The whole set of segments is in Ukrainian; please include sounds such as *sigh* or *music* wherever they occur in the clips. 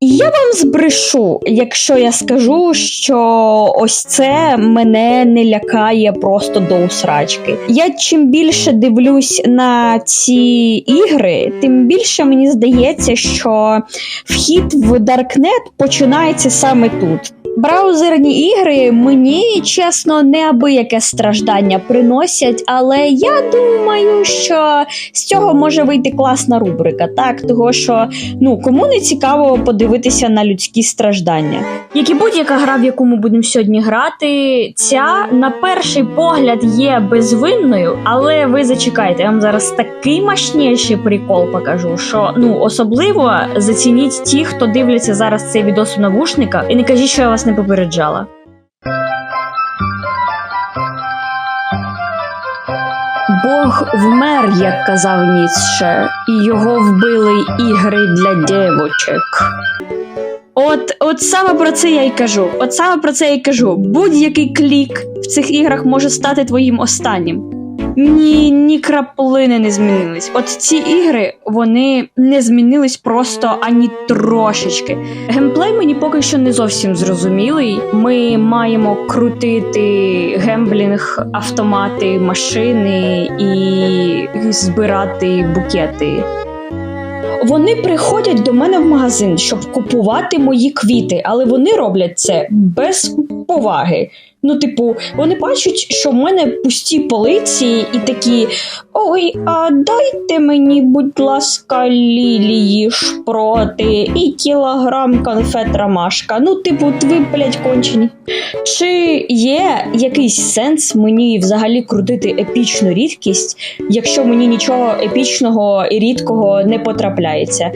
Я вам збрешу, якщо я скажу, що ось це мене не лякає просто до усрачки. Я чим більше дивлюсь на ці ігри, тим більше мені здається, що вхід в Даркнет починається саме тут. Браузерні ігри мені чесно неабияке страждання приносять, але я думаю, що з цього може вийти класна рубрика, так того що ну кому не цікаво подивитися на людські страждання. Як і будь-яка гра, в яку ми будемо сьогодні грати, ця на перший погляд є безвинною, але ви зачекайте, я вам зараз такий мощніший прикол покажу, що ну особливо зацініть ті, хто дивляться зараз цей відос у навушниках, і не кажіть, що я вас не попереджала. Бог вмер, як казав Ніцше, і його вбили ігри для дівочок. От, от саме про це я й кажу. От саме про це я й кажу. Будь-який клік в цих іграх може стати твоїм останнім. Ні, ні краплини не змінились. От ці ігри вони не змінились просто ані трошечки. Геймплей мені поки що не зовсім зрозумілий. Ми маємо крутити гемблінг, автомати, машини і збирати букети. Вони приходять до мене в магазин, щоб купувати мої квіти, але вони роблять це без поваги. Ну, типу, вони бачать, що в мене пусті полиці, і такі: Ой, а дайте мені, будь ласка, лілії шпроти і кілограм конфет ромашка. Ну, типу, ви, блядь, кончені. Чи є якийсь сенс мені взагалі крутити епічну рідкість, якщо мені нічого епічного і рідкого не потрапляється?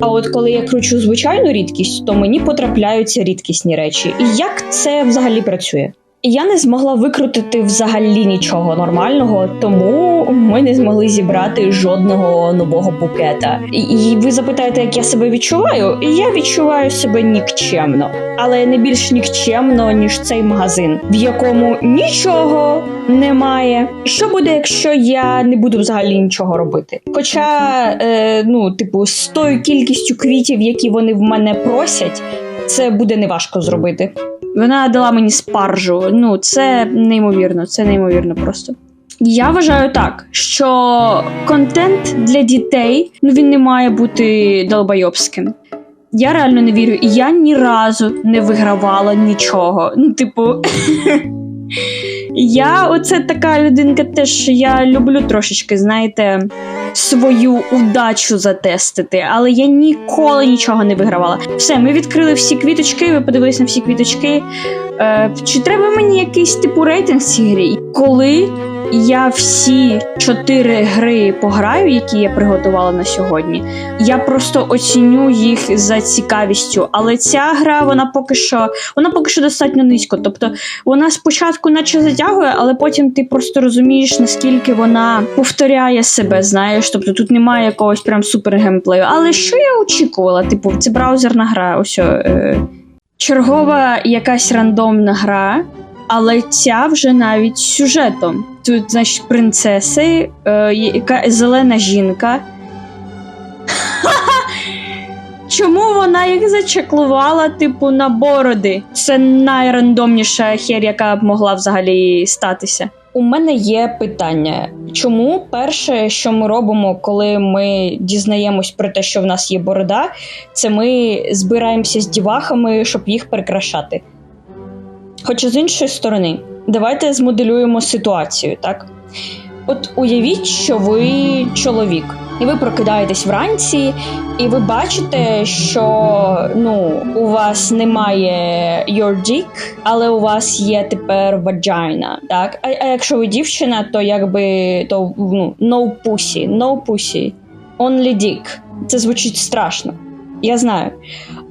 А от коли я кручу звичайну рідкість, то мені потрапляються рідкісні речі. І як це взагалі працює? Я не змогла викрутити взагалі нічого нормального, тому ми не змогли зібрати жодного нового букета. І, ви запитаєте, як я себе відчуваю? Я відчуваю себе нікчемно, але не більш нікчемно, ніж цей магазин, в якому нічого немає. Що буде, якщо я не буду взагалі нічого робити? Хоча, е, ну, типу, з тою кількістю квітів, які вони в мене просять, це буде неважко зробити. Вона дала мені спаржу. Ну, це неймовірно, це неймовірно просто. Я вважаю так, що контент для дітей ну він не має бути долбойобським. Я реально не вірю, і я ні разу не вигравала нічого. Ну, типу, *laughs* я оце така людинка, теж я люблю трошечки, знаєте, свою удачу затестити, але я ніколи нічого не вигравала. Все, ми відкрили всі квіточки, ви подивилися на всі квіточки. Е, Чи треба мені якийсь типу рейтинг цій грі? Коли я всі чотири гри пограю, які я приготувала на сьогодні, я просто оціню їх за цікавістю. Але ця гра, вона поки що вона поки що достатньо низько. Тобто вона спочатку, наче затягує, але потім ти просто розумієш, наскільки вона повторяє себе. Знаєш, тобто тут немає якогось прям супер геймплею. Але що я очікувала? Типу, це браузерна гра. Ось е, чергова якась рандомна гра. Але ця вже навіть сюжетом. Тут, значить, принцеси, е, яка зелена жінка. *laughs* Чому вона їх зачеклувала, типу, на бороди? Це найрандомніша хер, яка б могла взагалі статися. У мене є питання. Чому перше, що ми робимо, коли ми дізнаємось про те, що в нас є борода, це ми збираємося з дівахами, щоб їх прикрашати? Хоча з іншої сторони, давайте змоделюємо ситуацію, так? От уявіть, що ви чоловік, і ви прокидаєтесь вранці, і ви бачите, що ну, у вас немає your dick, але у вас є тепер vagina, так? А, а якщо ви дівчина, то якби то ну, no pussy, no pussy, only dick. Це звучить страшно. Я знаю.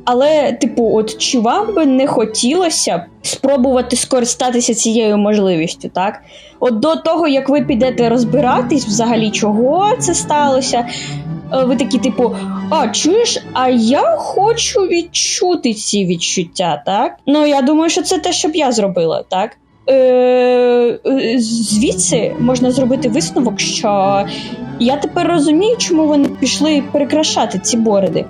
Але, типу, от чи вам би не хотілося спробувати скористатися цією можливістю, так? От до того, як ви підете розбиратись, взагалі, чого це сталося, е, ви такі, типу, а чуєш, а я хочу відчути ці відчуття, так? Ну, я думаю, що це те, що б я зробила, так? Е, е, Звідси можна зробити висновок, що я тепер розумію, чому вони пішли прикрашати ці бороди.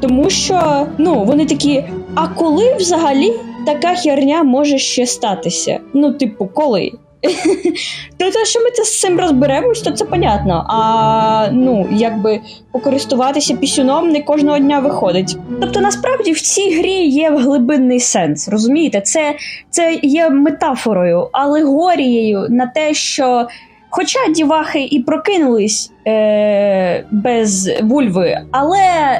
Тому що ну, вони такі, а коли взагалі така херня може ще статися? Ну, типу, коли? *laughs* То те, що ми це з цим розберемось, то це понятно. А ну, якби покористуватися пісюном не кожного дня виходить. Тобто, насправді в цій грі є глибинний сенс, розумієте? Це, це є метафорою, алегорією на те, що. Хоча дівахи і прокинулись е- без вульви, але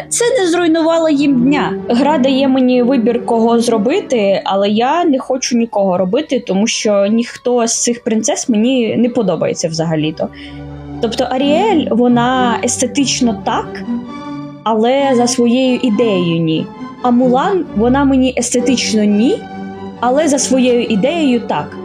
це не зруйнувало їм дня. Гра дає мені вибір, кого зробити, але я не хочу нікого робити, тому що ніхто з цих принцес мені не подобається взагалі-то. Тобто Аріель, вона естетично так, але за своєю ідеєю ні. А Мулан, вона мені естетично ні, але за своєю ідеєю так.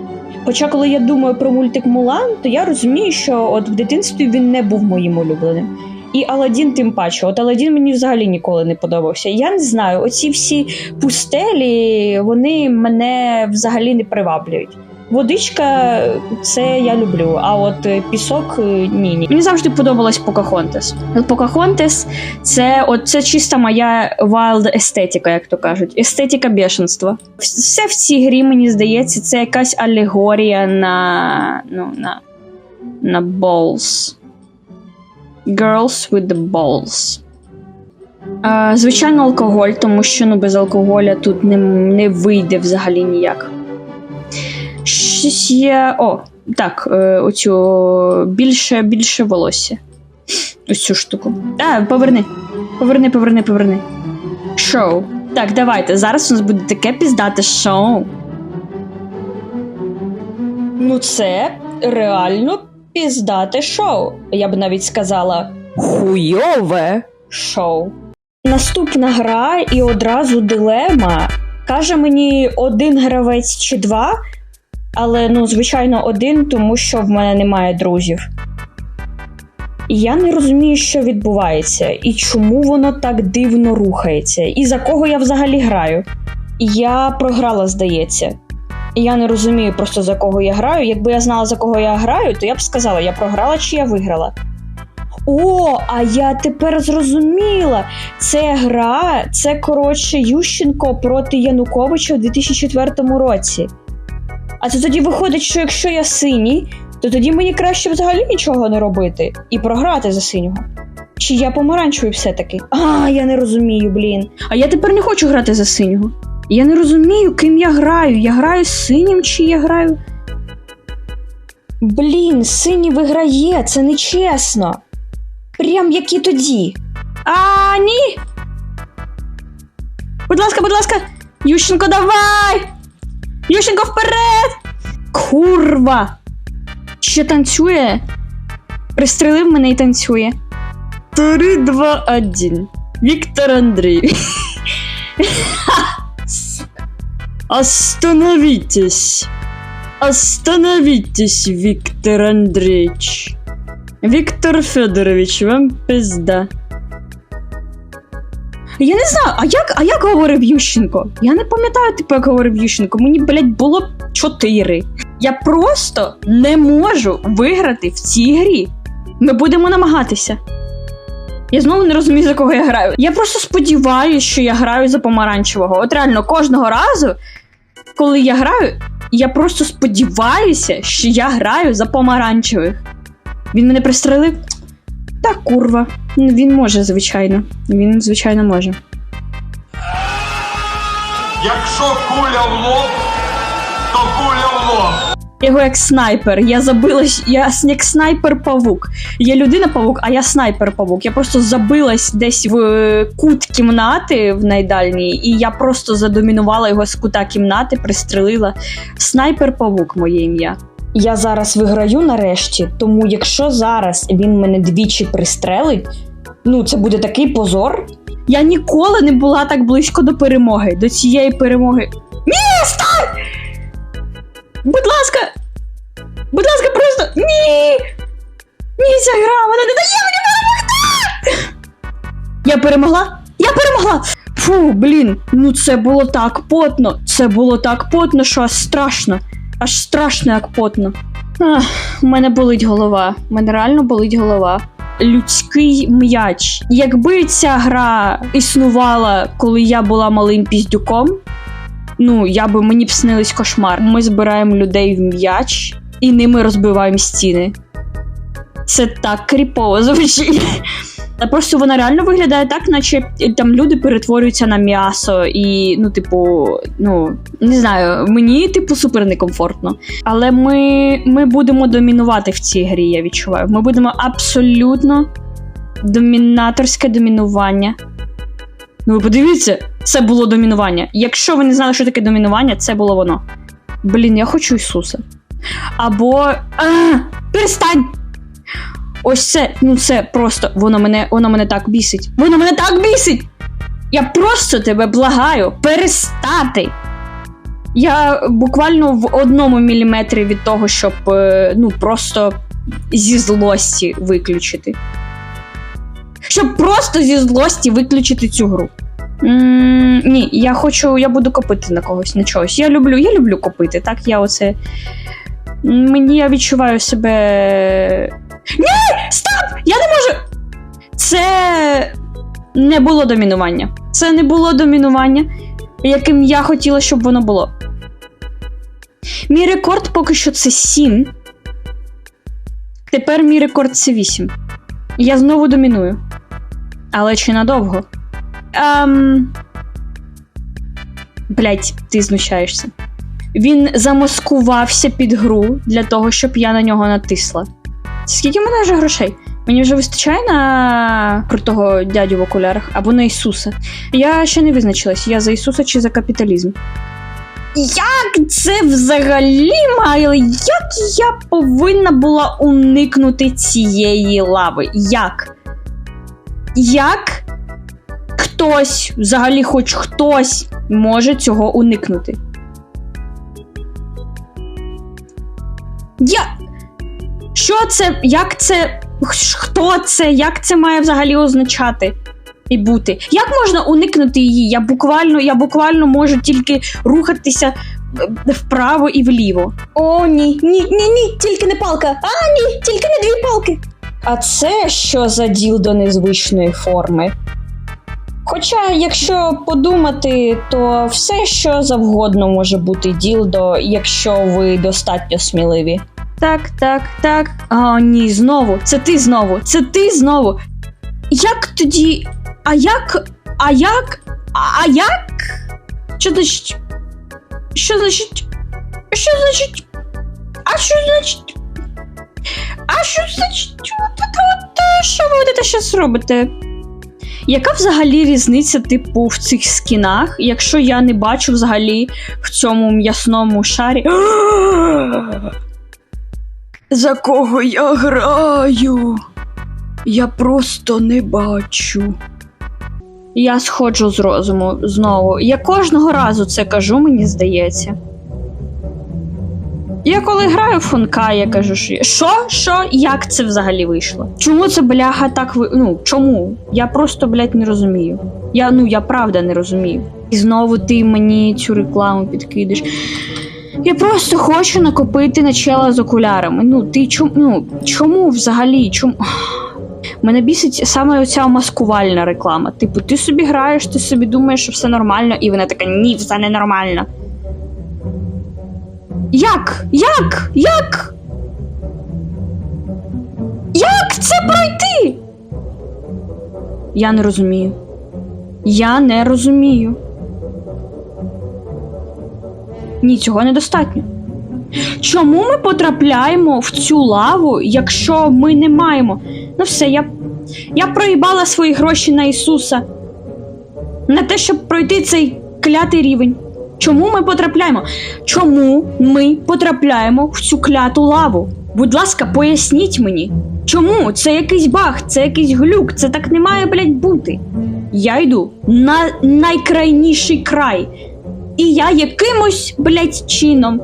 Хоча, коли я думаю про мультик Мулан, то я розумію, що от в дитинстві він не був моїм улюбленим. І Аладдін тим паче. От Аладдін мені взагалі ніколи не подобався. Я не знаю, оці всі пустелі, вони мене взагалі не приваблюють. Водичка, це я люблю, а от е, пісок ні, ні. Мені завжди подобалась Покахонтес. Покахонтес це, от, це чиста моя wild естетика, як то кажуть. Естетика бешенства. Все в цій грі, мені здається, це якась алегорія на. ну, на. на balls. Girls with the balls. Звичайно, алкоголь, тому що ну, без алкоголя тут не, не вийде взагалі ніяк. Щось є. О, так, е, оцю більше, більше волосся. Ось цю штуку. А, поверни. Поверни, поверни, поверни. Шоу. Так, давайте. Зараз у нас буде таке піздате шоу. Ну, це реально піздате шоу. Я б навіть сказала хуйове шоу. Наступна гра і одразу дилема. Каже мені один гравець чи два, але ну, звичайно, один, тому що в мене немає друзів. І я не розумію, що відбувається, і чому воно так дивно рухається, і за кого я взагалі граю. Я програла, здається. Я не розумію просто за кого я граю. Якби я знала, за кого я граю, то я б сказала, я програла чи я виграла. О, а я тепер зрозуміла. Це гра, це коротше Ющенко проти Януковича у 2004 році. А це тоді виходить, що якщо я синій, то тоді мені краще взагалі нічого не робити і програти за синього. Чи я помаранчевий все-таки? А, я не розумію, блін. А я тепер не хочу грати за синього. Я не розумію, ким я граю. Я граю з синім чи я граю. Блін, синій виграє, це нечесно. Прям як і тоді. А, ні. Будь ласка, будь ласка, Ющенко, давай! Ющенко вперед! Курва! Ще танцює? Пристрелив мене і танцює. Три, два, один. Віктор Андрій. *laughs* Остановитесь. Остановитесь, Виктор Андреевич. Виктор Федорович, вам пизда. Я не знаю, а як, а як говорив Ющенко? Я не пам'ятаю, типу, як говорив Ющенко. Мені, блядь, було чотири. Я просто не можу виграти в цій грі. Ми будемо намагатися. Я знову не розумію, за кого я граю. Я просто сподіваюся, що я граю за помаранчевого. От реально, кожного разу, коли я граю, я просто сподіваюся, що я граю за помаранчевих. Він мене пристрелив. Та курва. Він може, звичайно. Він, звичайно, може. Якщо куля в лоб, то куля в лоб. Я його як снайпер. Я забилась, я як снайпер-павук. Я людина-павук, а я снайпер-павук. Я просто забилась десь в е, кут кімнати в найдальній, і я просто задомінувала його з кута кімнати, пристрелила. Снайпер-павук моє ім'я. Я зараз виграю нарешті, тому якщо зараз він мене двічі пристрелить, ну це буде такий позор. Я ніколи не була так близько до перемоги, до цієї перемоги. Ні! Будь ласка! Будь ласка, просто. Ні! Ні, ця гра, вона не дає мені перемогти! Я перемогла? Я перемогла! Фу, блін, ну це було так потно. Це було так потно, що аж страшно. Аж страшно, як потно. Ах, у мене болить голова. У мене реально болить голова. людський м'яч. Якби ця гра існувала, коли я була малим піздюком, ну я би мені б снились кошмар. Ми збираємо людей в м'яч і ними розбиваємо стіни. Це так кріпово звучить. Та просто вона реально виглядає так, наче там люди перетворюються на м'ясо, і, ну, типу, ну, не знаю, мені, типу, супер некомфортно. Але ми, ми будемо домінувати в цій грі, я відчуваю. Ми будемо абсолютно домінаторське домінування. Ну, ви подивіться, це було домінування. Якщо ви не знали, що таке домінування, це було воно. Блін, я хочу Ісуса. Або. А, перестань! Ось це, ну це просто воно мене, воно мене так бісить. Воно мене так бісить! Я просто тебе благаю перестати. Я буквально в одному міліметрі від того, щоб е, ну просто зі злості виключити. Щоб просто зі злості виключити цю гру. м ні, я хочу, я буду копити на когось, на чогось. Я люблю, я люблю копити. Так, я оце. Мені я відчуваю себе. Ні! Стоп! Я не можу! Це не було домінування. Це не було домінування, яким я хотіла, щоб воно було. Мій рекорд поки що це 7. Тепер мій рекорд це 8. Я знову доміную. Але чи надовго? Ем... Блять, ти знущаєшся. Він замаскувався під гру для того, щоб я на нього натисла. Скільки в мене вже грошей? Мені вже вистачає на крутого дядю в окулярах або на Ісуса. Я ще не визначилась, я за Ісуса чи за капіталізм. Як це взагалі має? Як я повинна була уникнути цієї лави? Як? Як хтось, взагалі, хоч хтось може цього уникнути? Я. Що це? Як це? Хто це? Як це має взагалі означати і бути? Як можна уникнути її? Я буквально, я буквально можу тільки рухатися е, вправо і вліво. О, ні, ні, ні, ні, тільки не палка. А, ні, тільки не дві палки. А це що за діл до незвичної форми? Хоча, якщо подумати, то все, що завгодно може бути ділдо, якщо ви достатньо сміливі. Так, так, так. А, ні, знову. Це ти знову. Це ти знову. Як тоді. А як. А як. А, як? Що значить? Що значить? Що значить? А що значить? А що значить? От, е, що ви будете зараз робите? Яка взагалі різниця, типу, в цих скінах, якщо я не бачу взагалі в цьому м'ясному шарі? *gasps* За кого я граю? Я просто не бачу. Я сходжу з розуму знову. Я кожного разу це кажу, мені здається. Я коли граю в функа, я кажу, що що? Що? Як це взагалі вийшло? Чому це бляха так ви. Ну чому? Я просто, блядь, не розумію. Я ну я правда не розумію. І знову ти мені цю рекламу підкидиш. Я просто хочу накопити на чела з окулярами. Ну, ти чому ну, чому взагалі? Чому? Мене бісить саме оця маскувальна реклама. Типу, ти собі граєш, ти собі думаєш, що все нормально, і вона така: ні, все не нормально. Як? Як? Як? Як це пройти? Я не розумію. Я не розумію. Ні, цього недостатньо. Чому ми потрапляємо в цю лаву, якщо ми не маємо? Ну все, я, я проїбала свої гроші на Ісуса. На те, щоб пройти цей клятий рівень. Чому ми потрапляємо? Чому ми потрапляємо в цю кляту лаву? Будь ласка, поясніть мені. Чому? Це якийсь баг, це якийсь глюк, це так не має, блядь, бути. Я йду на найкрайніший край. І я якимось, блядь, чином.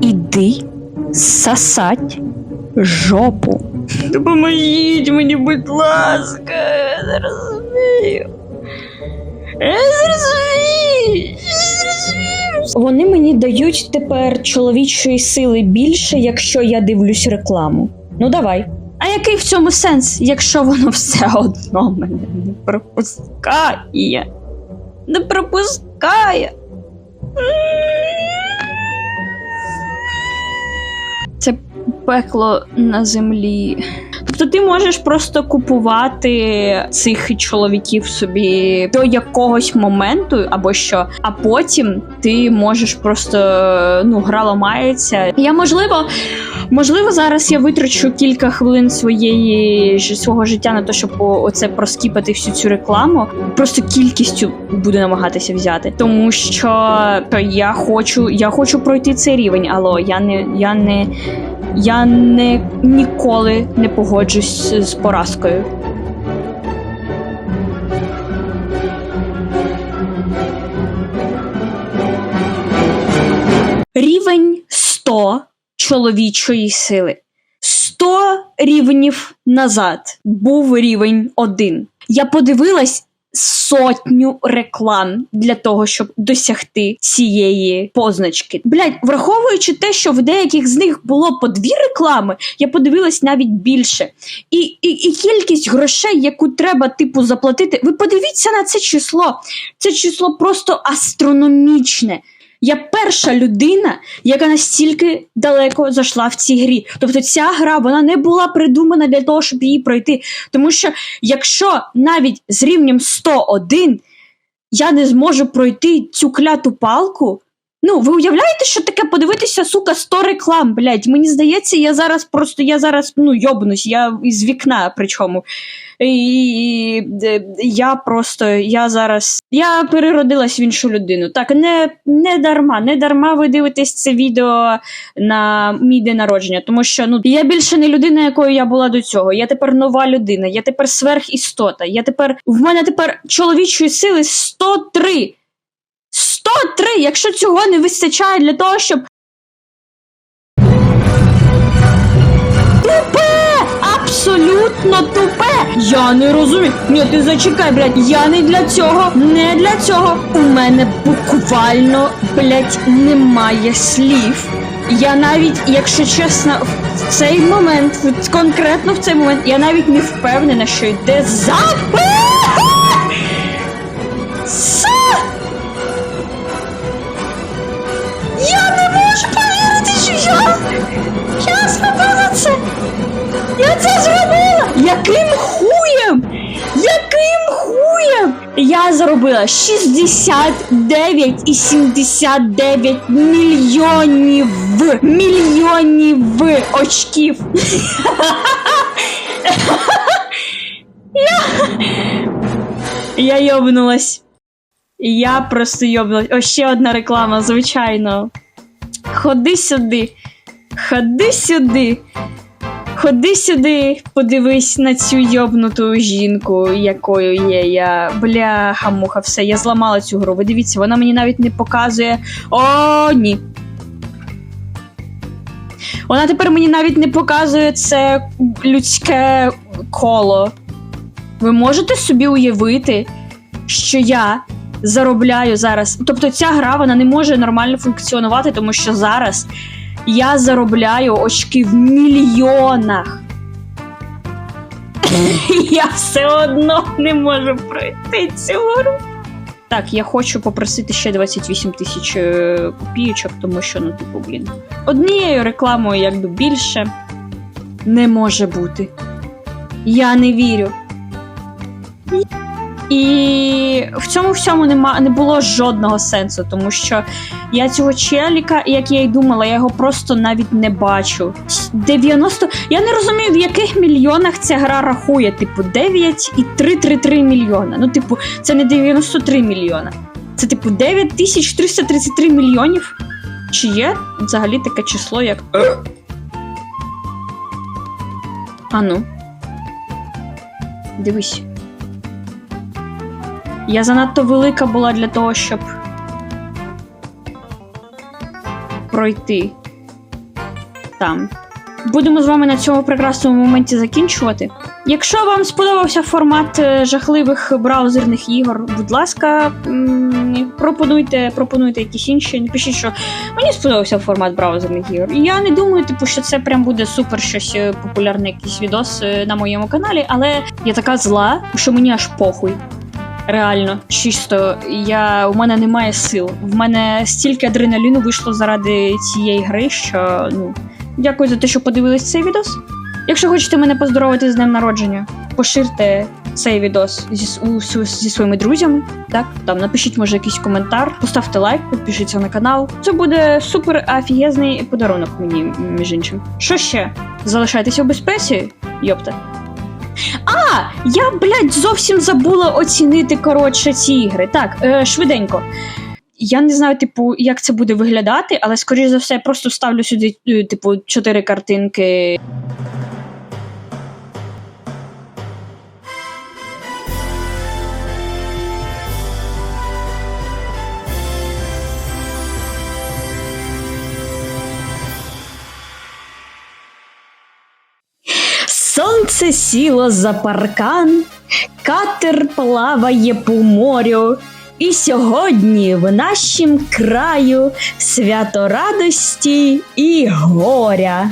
Іди сосать жопу. Допоможіть мені, будь ласка, я не розумію. Я не розумію, я не розумію. Вони мені дають тепер чоловічої сили більше, якщо я дивлюсь рекламу. Ну давай. А який в цьому сенс, якщо воно все одно мене не пропускає? Не пропускає. Це пекло на землі. Тобто ти можеш просто купувати цих чоловіків собі до якогось моменту, або що, а потім ти можеш просто ну, гра ламається. Я можливо, можливо, зараз я витрачу кілька хвилин своєї свого життя на те, щоб оце проскіпати всю цю рекламу. Просто кількістю буду намагатися взяти, тому що я хочу, я хочу пройти цей рівень. Алло, я не, я не. Я не ніколи не погоджусь з поразкою. Рівень 100 чоловічої сили. 100 рівнів назад був рівень 1. Я подивилась сотню реклам для того, щоб досягти цієї позначки. Блять, враховуючи те, що в деяких з них було по дві реклами, я подивилась навіть більше. І, і, і кількість грошей, яку треба типу заплатити. Ви подивіться на це число. Це число просто астрономічне. Я перша людина, яка настільки далеко зайшла в цій грі. Тобто ця гра вона не була придумана для того, щоб її пройти. Тому що якщо навіть з рівнем 101 я не зможу пройти цю кляту палку. Ну, ви уявляєте, що таке подивитися, сука, 100 реклам, блядь. Мені здається, я зараз просто я зараз ну йобнусь, я із вікна, причому. І, я просто я зараз я переродилась в іншу людину. Так, не, не дарма, не дарма ви дивитесь це відео на мій день народження, тому що ну я більше не людина, якою я була до цього. Я тепер нова людина, я тепер сверхістота. Я тепер в мене тепер чоловічої сили 103. 103, якщо цього не вистачає для того, щоб. Абсолютно тупе! Я не розумію. Ні, ти зачекай, блядь, я не для цього, не для цього. У мене буквально, блядь, немає слів. Я навіть, якщо чесно, в цей момент, конкретно в цей момент, я навіть не впевнена, що йде запис. 69,79 мільйонів мільйонів очків. Я, йобнулась. Я просто йобнулась. О, ще одна реклама, звичайно. Ходи сюди. Ходи сюди. Ходи сюди, подивись на цю йобнуту жінку, якою є я. Бляха, муха, все, я зламала цю гру. Ви дивіться, вона мені навіть не показує. О, ні. Вона тепер мені навіть не показує це людське коло. Ви можете собі уявити, що я заробляю зараз. Тобто ця гра вона не може нормально функціонувати, тому що зараз я заробляю очки в мільйонах. *laughs* Я все одно не можу пройти цю гру. Так, я хочу попросити ще 28 тисяч е, копійочок, тому що, ну, типу, блін. Однією рекламою, якби більше, не може бути. Я не вірю. І в цьому всьому нема, не було жодного сенсу, тому що я цього челіка, як я й думала, я його просто навіть не бачу. 90... Я не розумію, в яких мільйонах ця гра рахує. Типу, 9 і 333 мільйона. Ну, типу, це не 93 мільйона. Це, типу, 9333 мільйонів. Чи є взагалі таке число, як. А ну. Дивись. Я занадто велика була для того, щоб пройти там. Будемо з вами на цьому прекрасному моменті закінчувати. Якщо вам сподобався формат е, жахливих браузерних ігор, будь ласка, пропонуйте, пропонуйте якісь інші. Напишіть, що мені сподобався формат браузерних ігор. Я не думаю, типу, що це прям буде супер щось е, популярне, якийсь відос е, на моєму каналі, але я така зла, що мені аж похуй. Реально, чисто, я у мене немає сил. В мене стільки адреналіну вийшло заради цієї гри, що ну дякую за те, що подивились цей відос. Якщо хочете мене поздоровити з днем народження, поширте цей відос зі, у, зі своїми друзями. Так, там напишіть, може, якийсь коментар, поставте лайк, підпишіться на канал. Це буде супер офігезний подарунок мені, між іншим. Що ще? Залишайтеся в безпеці, йопта. А, я, блядь, зовсім забула оцінити коротше ці ігри. Так, е, швиденько. Я не знаю, типу, як це буде виглядати, але скоріш за все, я просто ставлю сюди, е, типу, чотири картинки. Сонце сіло за паркан, катер плаває по морю. І сьогодні в нашім краю свято радості і горя.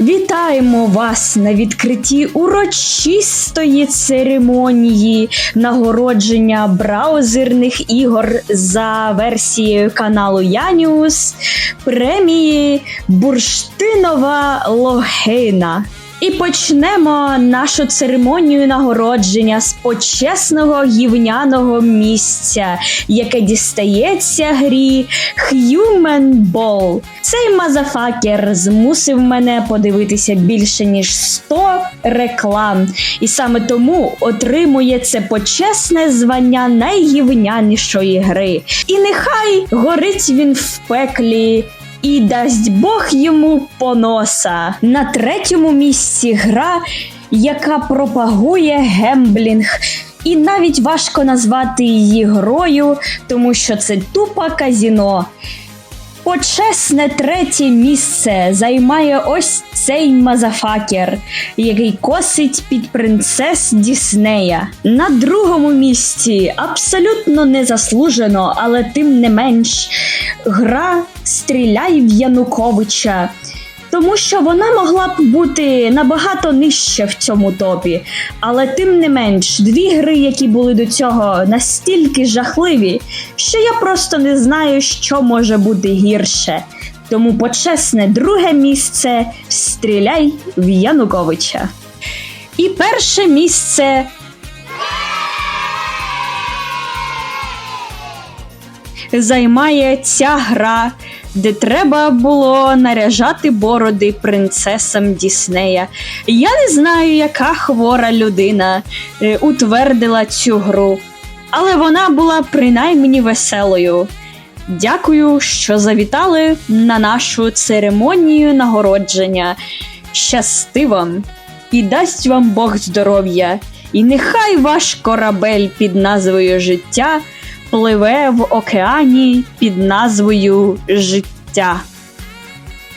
Вітаємо вас на відкритті урочистої церемонії нагородження браузерних ігор за версією каналу Яніус премії Бурштинова Логина. І почнемо нашу церемонію нагородження з почесного гівняного місця, яке дістається грі Human Ball. Цей мазафакер змусив мене подивитися більше ніж 100 реклам, і саме тому отримує це почесне звання найгівнянішої гри. І нехай горить він в пеклі і дасть Бог йому поноса. На третьому місці гра, яка пропагує гемблінг. І навіть важко назвати її грою, тому що це тупа казіно. Почесне третє місце займає ось цей мазафакер, який косить під принцес Діснея. На другому місці абсолютно незаслужено, але тим не менш гра Стріляй в Януковича. Тому що вона могла б бути набагато нижче в цьому топі. Але тим не менш, дві гри, які були до цього настільки жахливі, що я просто не знаю, що може бути гірше. Тому почесне друге місце стріляй в Януковича. І перше місце. Займає ця гра, де треба було наряжати бороди принцесам Діснея. Я не знаю, яка хвора людина е, утвердила цю гру, але вона була принаймні веселою. Дякую, що завітали на нашу церемонію нагородження. Щасти вам і дасть вам Бог здоров'я, і нехай ваш корабель під назвою життя пливе в океані під назвою життя.